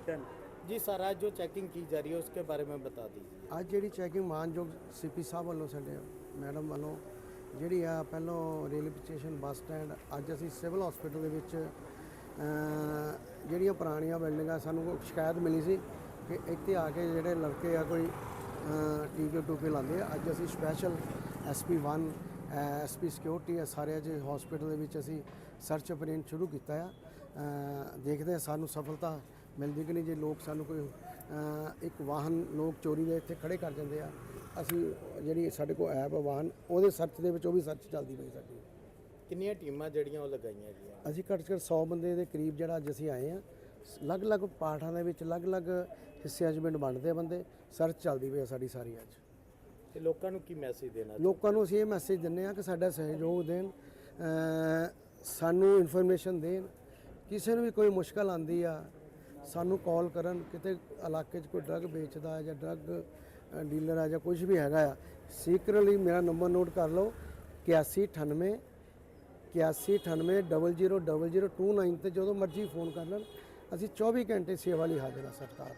Done जी sir आज जो checking की जा रही है उसके बारे में बता दीजिए ਅੱਜ ਜਿਹੜੀ ਚੈਕਿੰਗ ਮਾਨਯੋਗ ਸੀਪੀ ਸਾਹਿਬ ਵੱਲੋਂ ਸਾਡੇ ਮੈਡਮ ਵੱਲੋਂ ਜਿਹੜੀ ਆ ਪਹਿਲੋਂ ਰੇਲਵੇ ਸਟੇਸ਼ਨ ਬੱਸ ਸਟੈਂਡ ਅੱਜ ਅਸੀਂ ਸਿਵਲ ਹਸਪੀਟਲ ਦੇ ਵਿੱਚ ਅ, ਜਿਹੜੀਆਂ ਪੁਰਾਣੀਆਂ ਬਿਲਡਿੰਗਾਂ ਸਾਨੂੰ ਕੋਈ ਸ਼ਿਕਾਇਤ ਮਿਲੀ ਸੀ ਕਿ ਇੱਥੇ ਆ ਕੇ ਜਿਹੜੇ ਲੜਕੇ ਆ ਕੋਈ ਅ, ਟੀਕੇ ਟੂਕੇ ਲਾਉਂਦੇ ਆ ਅੱਜ ਅਸੀਂ ਸਪੈਸ਼ਲ ਐਸਪੀ 1 ਐਸਪੀ ਸਿਕਿਉਰਿਟੀ ਆ ਸਾਰੇ ਅੱਜ ਹਸਪੀਟਲ ਦੇ ਵਿੱਚ ਅਸੀਂ ਸਰਚ ਆਪਰੇਸ਼ਨ ਸ਼ੁਰੂ ਕੀਤਾ ਆ ਅ, ਦੇਖਦੇ ਆ ਸਾਨੂੰ ਸਫਲਤਾ ਮਿਲਦੀ ਕਿ ਨਹੀਂ ਜੇ ਲੋਕ ਸਾਨੂੰ ਕੋਈ ਇੱਕ ਵਾਹਨ ਲੋਕ ਚੋਰੀ ਦੇ ਇੱਥੇ ਖੜੇ ਕਰ ਜਾਂਦੇ ਆ ਅਸੀਂ ਜਿਹੜੀ ਸਾਡੇ ਕੋਲ ਐਪ ਵਾਹਨ ਉਹਦੇ ਸਰਚ ਦੇ ਵਿੱਚ ਉਹ ਵੀ ਸਰਚ ਚੱਲਦੀ ਪਈ ਸਾਡੀ। ਕਿੰਨੀਆਂ ਟੀਮਾਂ ਜਿਹੜੀਆਂ ਉਹ ਲਗਾਈਆਂ ਗਈਆਂ? ਅਸੀਂ ਘੱਟ ਘੱਟ 100 ਬੰਦੇ ਦੇ ਕਰੀਬ ਜਿਹੜਾ ਅੱਜ ਅਸੀਂ ਆਏ ਆ ਅਲੱਗ-ਅਲੱਗ ਪਾਰਟਾਂ ਦੇ ਵਿੱਚ ਅਲੱਗ-ਅਲੱਗ ਹਿੱਸਿਆਂ 'ਚ ਪਿੰਡ ਵੰਡਦੇ ਆ ਬੰਦੇ ਸਰਚ ਚੱਲਦੀ ਪਈ ਆ ਸਾਡੀ ਸਾਰੀ ਅੱਜ। ਤੇ ਲੋਕਾਂ ਨੂੰ ਕੀ ਮੈਸੇਜ ਦੇਣਾ ਲੋਕਾਂ ਨੂੰ ਅਸੀਂ ਇਹ ਮੈਸੇਜ ਦਿੰਨੇ ਆ ਕਿ ਸਾਡਾ ਸਹਿਯੋਗ ਦੇਣ ਸਾਨੂੰ ਇਨਫੋਰਮੇਸ਼ਨ ਦੇਣ ਕਿਸੇ ਨੂੰ ਵੀ ਕੋਈ ਮੁਸ਼ਕਲ ਆਂਦੀ ਆ ਸਾਨੂੰ ਕਾਲ ਕਰਨ ਕਿਤੇ ਇਲਾਕੇ 'ਚ ਕੋਈ ਡਰੱਗ ਵੇਚਦਾ ਹੈ ਜਾਂ ਡਰੱਗ ਡੀਲਰ ਆ ਜਾਂ ਕੁਝ ਵੀ ਹੈਗਾ ਆ ਸੀਕਰਟਲੀ ਮੇਰਾ ਨੰਬਰ ਨੋਟ ਕਰ ਲਓ 8198 8198 000029 ਤੇ ਜਦੋਂ ਮਰਜ਼ੀ ਫੋਨ ਕਰ ਲੈਣ, ਅਸੀਂ 24 ਘੰਟੇ ਸੇਵਾ ਲਈ ਹਾਜ਼ਰ ਹਾਂ ਸਰਕਾਰ